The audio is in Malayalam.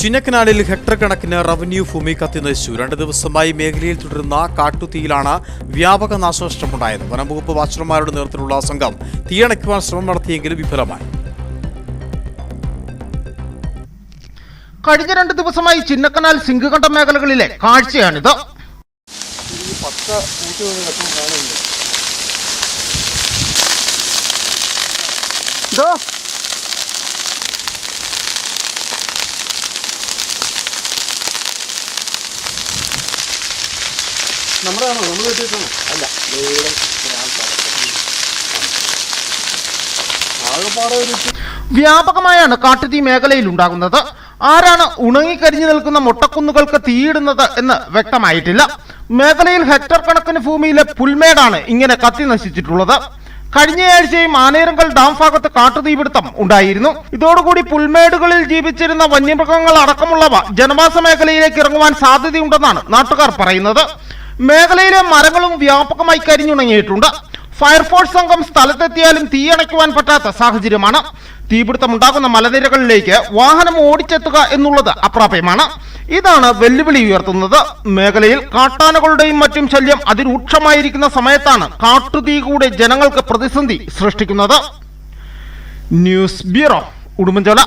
ചിന്നക്കനാലിൽ ഹെക്ടർ കണക്കിന് റവന്യൂ ഭൂമി കത്തിനശിച്ചു രണ്ട് ദിവസമായി മേഖലയിൽ തുടരുന്ന കാട്ടുതീയിലാണ് വ്യാപക നാശനഷ്ടമുണ്ടായത്. വനംവകുപ്പ് വാച്ചർമാരുടെ നേതൃത്വത്തിലുള്ള സംഘം തീയണയ്ക്കുവാൻ ശ്രമം നടത്തിയെങ്കിലും വിഫലമായി. കഴിഞ്ഞ രണ്ട് ദിവസമായി ചിന്നക്കനാൽ സിംഗുകണ്ഠ മേഖലകളിലെ കാഴ്ചയാണിത്. നമ്മുടെയാണോ? നമ്മൾ കിട്ടിയിട്ടാണോ അല്ല വ്യാപകമായാണ് കാട്ടുതീ മേഖലയിൽ ഉണ്ടാകുന്നത്. ആരാണ് ഉണങ്ങിക്കരിഞ്ഞു നിൽക്കുന്ന മുട്ടക്കുന്നുകൾക്ക് തീയിടുന്നത് എന്ന് വ്യക്തമായിട്ടില്ല. മേഖലയിൽ ഹെക്ടർ കണക്കിന് ഭൂമിയിലെ പുൽമേടാണ് ഇങ്ങനെ കത്തി നശിച്ചിട്ടുള്ളത്. കഴിഞ്ഞയാഴ്ചയും ആനേരങ്കൽ ഡാം ഭാഗത്ത് കാട്ടുതീപിടുത്തം ഉണ്ടായിരുന്നു. ഇതോടുകൂടി പുൽമേടുകളിൽ ജീവിച്ചിരുന്ന വന്യമൃഗങ്ങൾ അടക്കമുള്ളവ ജനവാസ മേഖലയിലേക്ക് ഇറങ്ങുവാൻ സാധ്യതയുണ്ടെന്നാണ് നാട്ടുകാർ പറയുന്നത്. മേഖലയിലെ മരങ്ങളും വ്യാപകമായി കരിഞ്ഞുണങ്ങിയിട്ടുണ്ട്. ഫയർഫോഴ്സ് സംഘം സ്ഥലത്തെത്തിയാലും തീയണയ്ക്കുവാൻ പറ്റാത്ത സാഹചര്യമാണ്. തീപിടുത്തമുണ്ടാകുന്ന മലനിരകളിലേക്ക് വാഹനം ഓടിച്ചെത്തുക എന്നുള്ളത് അപ്രാപ്യമാണ്. ഇതാണ് വെല്ലുവിളി ഉയർത്തുന്നത്. മേഖലയിൽ കാട്ടാനകളുടെയും മറ്റും ശല്യം അതിരൂക്ഷമായിരിക്കുന്ന സമയത്താണ് കാട്ടുതീ കൂടെ ജനങ്ങൾക്ക് പ്രതിസന്ധി സൃഷ്ടിക്കുന്നത്. News bureau Udumbanchola.